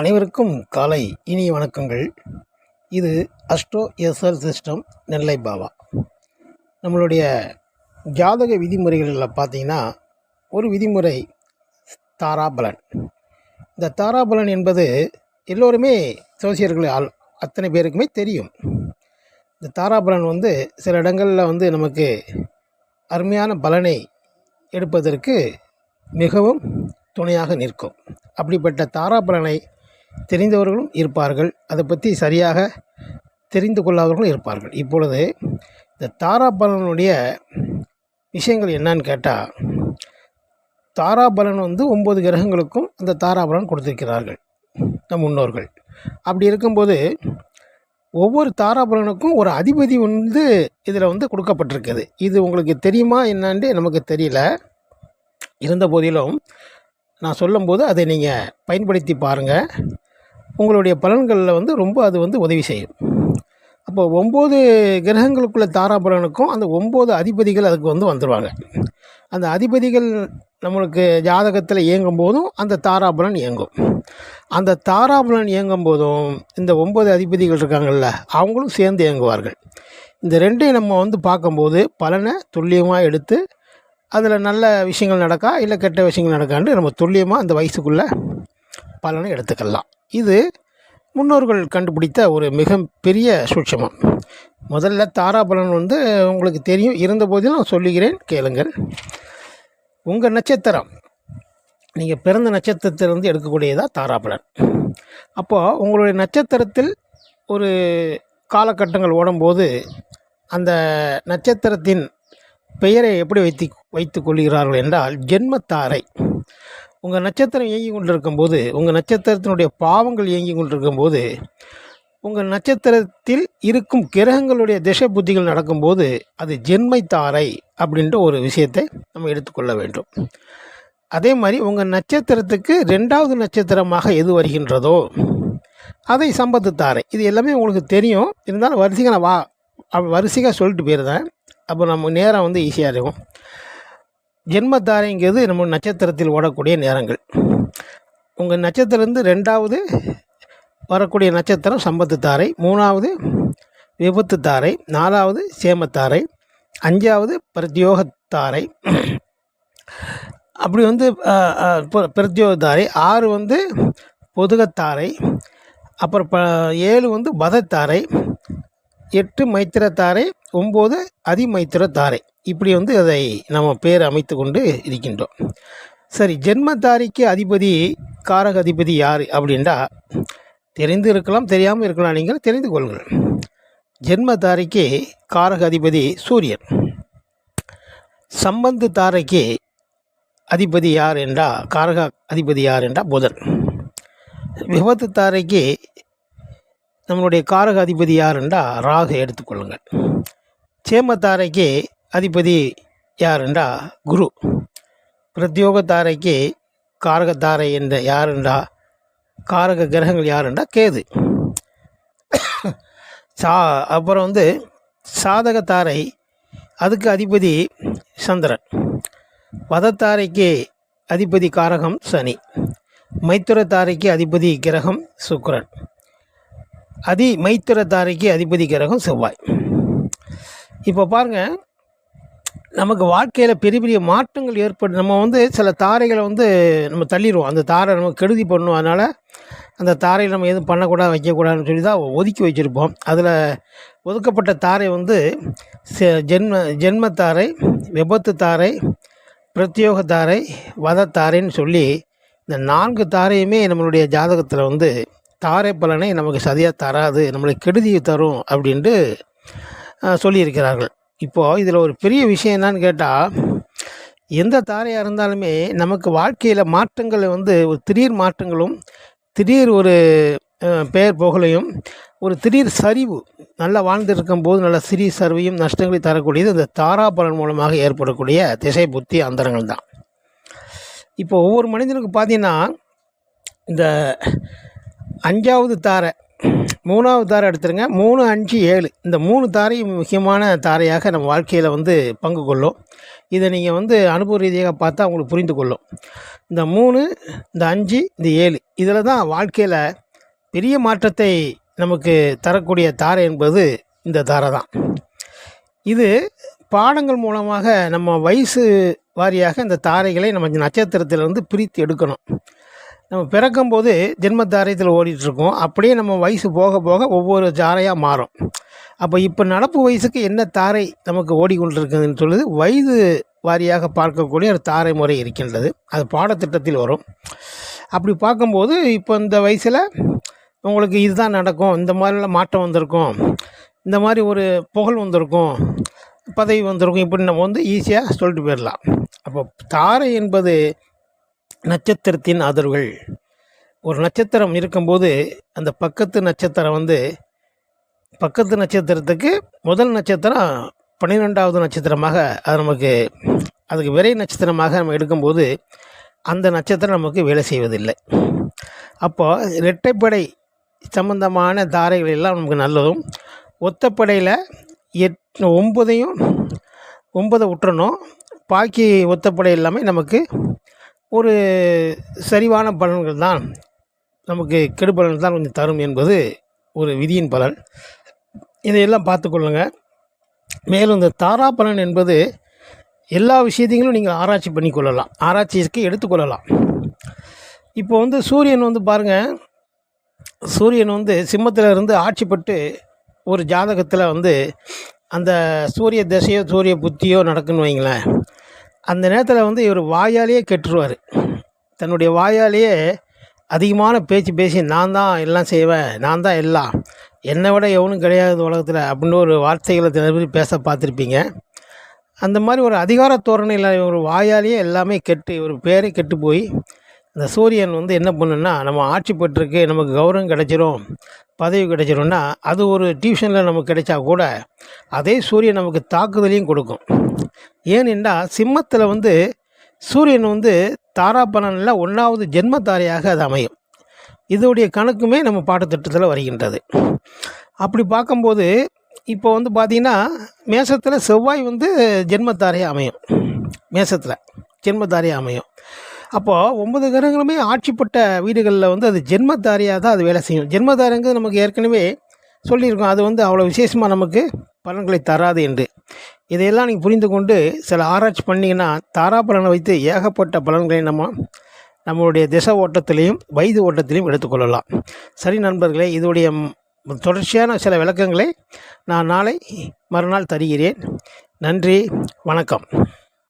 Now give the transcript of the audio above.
அனைவருக்கும் காலை இனிய வணக்கங்கள். இது astro SL system Nellai Baba. நம்மளுடைய ஜாதக விதிமுறைகளில் பார்த்தீங்கன்னா ஒரு விதிமுறை தாராபலன். இந்த தாராபலன் என்பது எல்லோருமே சோசியர்கள் ஆள் அத்தனை பேருக்குமே தெரியும். இந்த தாராபலன் வந்து சில இடங்களில் வந்து நமக்கு அருமையான பலனை எடுப்பதற்கு மிகவும் துணையாக நிற்கும். அப்படிப்பட்ட தாராபலனை தெரிந்தவர்களும் இருப்பார்கள். அதை பற்றி சரியாக தெரிந்து கொள்ளாதவர்களும் இருப்பார்கள். இப்பொழுது இந்த தாராபலனுடைய விஷயங்கள் என்னன்னு கேட்டால் தாராபலன் வந்து ஒம்பது கிரகங்களுக்கும் அந்த தாராபலன் கொடுத்திருக்கிறார்கள் நம் முன்னோர்கள். அப்படி இருக்கும்போது ஒவ்வொரு தாராபலனுக்கும் ஒரு அதிபதி வந்து இதில் வந்து கொடுக்கப்பட்டிருக்குது. இது உங்களுக்கு தெரியுமா என்னான்ட்டு நமக்கு தெரியல. இருந்த போதிலும் நான் சொல்லும்போது அதை நீங்கள் பயன்படுத்தி பாருங்கள் உங்களுடைய பலன்களில் வந்து ரொம்ப அது வந்து உதவி செய்யும். அப்போ ஒம்பது கிரகங்களுக்குள்ள தாராபலனுக்கும் அந்த ஒம்பது அதிபதிகள் அதுக்கு வந்து வந்துடுவாங்க அந்த அதிபதிகள் நம்மளுக்கு ஜாதகத்தில் இயங்கும் போதும் அந்த தாராபலன் இயங்கும். அந்த தாராபலன் இயங்கும் போதும் இந்த ஒம்பது அதிபதிகள் இருக்காங்கள்ல அவங்களும் சேர்ந்து இயங்குவார்கள். இந்த ரெண்டையும் நம்ம வந்து பார்க்கும்போது பலனை துல்லியமாக எடுத்து அதில் நல்ல விஷயங்கள் நடக்கா இல்லை கெட்ட விஷயங்கள் நடக்கான்னு நம்ம துல்லியமாக அந்த வயசுக்குள்ளே பலனை எடுத்துக்கலாம். இது முன்னோர்கள் கண்டுபிடித்த ஒரு மிக பெரிய சூட்சமம். முதல்ல தாராபலன் வந்து உங்களுக்கு தெரியும். இருந்த போதிலும் நான் சொல்லுகிறேன் கேளுங்கள். உங்கள் நட்சத்திரம் நீங்கள் பிறந்த நட்சத்திரத்திலிருந்து எடுக்கக்கூடியதாக தாராபலன். அப்போது உங்களுடைய நட்சத்திரத்தில் ஒரு காலகட்டங்கள் ஓடும்போது அந்த நட்சத்திரத்தின் பெயரை எப்படி வைத்து வைத்து கொள்கிறார்கள் என்றால் ஜென்மத்தாரை. உங்கள் நட்சத்திரம் இயங்கி கொண்டிருக்கும்போது உங்கள் நட்சத்திரத்தினுடைய பாவங்கள் இயங்கி கொண்டிருக்கும்போது உங்கள் நட்சத்திரத்தில் இருக்கும் கிரகங்களுடைய திசை புத்திகள் நடக்கும்போது அது ஜென்மை தாரை அப்படின்ற ஒரு விஷயத்தை நம்ம எடுத்துக்கொள்ள வேண்டும். அதே மாதிரி உங்கள் நட்சத்திரத்துக்கு ரெண்டாவது நட்சத்திரமாக எது வருகின்றதோ அதை சம்பத்து தாரை இது எல்லாமே உங்களுக்கு தெரியும். இருந்தாலும் வரிசையாக நான் வா வரிசையாக சொல்லிட்டு போயிருந்தேன். அப்போ நம்ம நேரம் வந்து ஈஸியாக இருக்கும். ஜென்மத்தாரைங்கிறது நம்ம நட்சத்திரத்தில் ஓடக்கூடிய நேரங்கள். உங்கள் நட்சத்திரந்து ரெண்டாவது வரக்கூடிய நட்சத்திரம் சம்பத்து தாரை மூணாவது விபத்து தாரை நாலாவது சேமத்தாரை அஞ்சாவது பிரத்யோகத்தாரை அப்படி வந்து பிரத்யோகத்தாரை ஆறு வந்து பொதுகத்தாரை அப்புறம் ப ஏழு வந்து பதத்தாரை எட்டு மைத்திரத்தாரை ஒம்பது அதிமைத்திரத்தாரை இப்படி வந்து அதை நம்ம பேர் அமைத்து கொண்டு இருக்கின்றோம். சரி ஜென்மதாரிக்கு அதிபதி காரக அதிபதி யார் அப்படின்னா தெரிந்து இருக்கலாம் தெரியாமல் இருக்கலாம் நீங்கள் தெரிந்து கொள்ளுங்கள். ஜென்மதாரிக்கு காரக அதிபதி சூரியன். சம்பந்து தாரைக்கு அதிபதி யார் என்றா காரக அதிபதி யார் என்றா புதன். விபத்து தாரைக்கு நம்மளுடைய காரக அதிபதி யார் என்றால் ராகு எடுத்துக்கொள்ளுங்கள் சேமத்தாரைக்கு அதிபதி யார் குரு. பிரத்யோகத்தாரைக்கு காரகத்தாரை என்ற யார் என்றா காரக கிரகங்கள் யார் கேது. சா அப்புறம் வந்து சாதகத்தாரை அதுக்கு அதிபதி சந்திரன். வதத்தாரைக்கு அதிபதி காரகம் சனி. மைத்துரத்தாரைக்கு அதிபதி கிரகம் சுக்கரன். அதி மைத்திரத்தாரைக்கு அதிபதி கிரகம் செவ்வாய். இப்போ பாருங்கள் நமக்கு வாழ்க்கையில் பெரிய பெரிய மாற்றங்கள் ஏற்படு நம்ம வந்து சில தாரைகளை வந்து நம்ம தள்ளிடுவோம். அந்த தாரை நம்ம கெடுதி பண்ணுவோம் அதனால் அந்த தாரையில் நம்ம எதுவும் பண்ணக்கூடாது வைக்கக்கூடாதுன்னு சொல்லி தான் ஒதுக்கி வச்சுருப்போம். அதில் ஒதுக்கப்பட்ட தாரை வந்து ஜென்ம ஜென்மத்தாரை விபத்து தாரை பிரத்யோக தாரை வதத்தாரைன்னு சொல்லி இந்த நான்கு தாரையுமே நம்மளுடைய ஜாதகத்தில் வந்து தாரை பலனை நமக்கு சரியாக தராது நம்மளுக்கு கெடுதியை தரும் அப்படின்ட்டு சொல்லியிருக்கிறார்கள். இப்போது இதில் ஒரு பெரிய விஷயம் என்னன்னு கேட்டால் எந்த தாரையாக இருந்தாலுமே நமக்கு வாழ்க்கையில் மாற்றங்களை வந்து ஒரு திடீர் மாற்றங்களும் திடீர் ஒரு பெயர் புகழையும் ஒரு திடீர் சரிவு நல்லா வாழ்ந்துருக்கும் போது நல்ல சிறிய சரிவையும் நஷ்டங்களை தரக்கூடியது இந்த தாராபலன் மூலமாக ஏற்படக்கூடிய திசை புத்தி அந்தரங்கள் தான். இப்போ ஒவ்வொரு மனிதனுக்கு பார்த்தீங்கன்னா இந்த அஞ்சாவது தாரை மூணாவது தாரை எடுத்துருங்க. மூணு அஞ்சு ஏழு. இந்த மூணு தாரையும் முக்கியமான தாரையாக நம்ம வாழ்க்கையில் வந்து பங்கு கொள்ளும். இதை நீங்கள் வந்து அனுபவ ரீதியாக பார்த்தா உங்களுக்கு புரிந்து கொள்ளும். இந்த மூணு இந்த அஞ்சு இந்த ஏழு இதில் தான் வாழ்க்கையில் பெரிய மாற்றத்தை நமக்கு தரக்கூடிய தாரை என்பது இந்த தாரை தான். இது பாடங்கள் மூலமாக நம்ம வயசு வாரியாக இந்த தாரைகளை நம்ம நட்சத்திரத்திலிருந்து பிரித்து எடுக்கணும். நம்ம பிறக்கும் போது ஜென்ம தாரையத்தில் ஓடிட்டுருக்கோம். அப்படியே நம்ம வயசு போக போக ஒவ்வொரு தாரையாக மாறும். அப்போ இப்போ நடப்பு வயசுக்கு என்ன தாரை நமக்கு ஓடிக்கொண்டிருக்குதுன்னு சொல்லுது. வயது வாரியாக பார்க்கக்கூடிய ஒரு தாரை முறை இருக்கின்றது. அது பாடத்திட்டத்தில் வரும். அப்படி பார்க்கும்போது இப்போ இந்த வயசில் உங்களுக்கு இதுதான் நடக்கும். இந்த மாதிரிலாம் மாற்றம் வந்திருக்கும். இந்த மாதிரி ஒரு புகழ் வந்திருக்கும். பதவி வந்திருக்கும். இப்படி நம்ம வந்து ஈஸியாக சொல்லிட்டு போயிடலாம். அப்போ தாரை என்பது நட்சத்திரத்தின் ஆதரவுகள். ஒரு நட்சத்திரம் இருக்கும்போது அந்த பக்கத்து நட்சத்திரம் வந்து பக்கத்து நட்சத்திரத்துக்கு முதல் நட்சத்திரம் பன்னிரெண்டாவது நட்சத்திரமாக அது நமக்கு அதுக்கு விரை நட்சத்திரமாக நம்ம எடுக்கும்போது அந்த நட்சத்திரம் நமக்கு வேலை செய்வதில்லை. அப்போது இரட்டைப்படை சம்பந்தமான தாரைகள் எல்லாம் நமக்கு நல்லதும் ஒத்தப்படையில் எட் ஒம்பதையும் ஒன்பதை விட்டுறணும் பாக்கி ஒத்தப்படை எல்லாமே நமக்கு ஒரு சரிவான பலன்கள் தான் நமக்கு கெடுபலன் தான் கொஞ்சம் தரும் என்பது ஒரு விதியின் பலன். இதையெல்லாம் பார்த்துக்கொள்ளுங்க மேலும் இந்த தாரா பலன் என்பது எல்லா விஷயத்தையும் நீங்கள் ஆராய்ச்சி பண்ணிக்கொள்ளலாம் ஆராய்ச்சிக்கு எடுத்துக்கொள்ளலாம் இப்போ வந்து சூரியன் வந்து பாருங்கள் சூரியன் வந்து சிம்மத்தில் இருந்து ஆட்சிப்பட்டு ஒரு ஜாதகத்தில் வந்து அந்த சூரிய திசையோ சூரிய புத்தியோ நடக்குன்னு வைங்களேன். அந்த நேரத்தில் வந்து இவர் வாயாலேயே கெட்டுருவார். தன்னுடைய வாயாலேயே அதிகமான பேச்சு பேசி நான் தான் எல்லாம் செய்வேன் நான் தான் எல்லாம் என்னை விட எவனும் கிடையாது உலகத்தில் அப்படின்னு ஒரு வார்த்தைகளை தினப்படி பேச பார்த்துருப்பீங்க. அந்த மாதிரி ஒரு அதிகார தோரணையில் இவர் வாயாலேயே எல்லாமே கெட்டு ஒரு பேரே கெட்டு போய் அந்த சூரியன் வந்து என்ன பண்ணுன்னா நம்ம ஆட்சி பெற்றிருக்கு நமக்கு கௌரவம் கிடைச்சிரும் பதவி கிடைச்சிரும்னா அது ஒரு டியூஷனில் நமக்கு கிடைச்சா கூட அதே சூரியன் நமக்கு தாக்குதலையும் கொடுக்கும். ஏனென்றால் சிம்மத்தில் வந்து சூரியன் வந்து தாராபலனில் ஒன்றாவது ஜென்மத்தாரையாக அது அமையும். இதோடைய கணக்குமே நம்ம பாடத்திட்டத்தில் வருகின்றது. அப்படி பார்க்கும்போது இப்போ வந்து பார்த்திங்கன்னா மேசத்தில் செவ்வாய் வந்து ஜென்மத்தாரையாக அமையும். மேசத்தில் ஜென்மத்தாரையாக அமையும். அப்போது ஒன்பது கிரகங்களுமே ஆட்சிப்பட்ட வீடுகளில் வந்து அது ஜென்மத்தாரியாக தான் அது வேலை செய்யும். ஜென்மத்தாரங்கிறது நமக்கு ஏற்கனவே சொல்லியிருக்கோம். அது வந்து அவ்வளோ விசேஷமாக நமக்கு பலன்களை தராது என்று. இதையெல்லாம் நீங்கள் புரிந்து கொண்டு சில ஆராய்ச்சி பண்ணிங்கன்னா தாராபலனை வைத்து ஏகப்பட்ட பலன்களை நம்ம நம்மளுடைய திசை ஓட்டத்திலையும் வயது ஓட்டத்திலையும் எடுத்துக்கொள்ளலாம் சரி நண்பர்களே இதோடைய தொடர்ச்சியான சில விளக்கங்களை நான் நாளை மறுநாள் தருகிறேன். நன்றி வணக்கம்.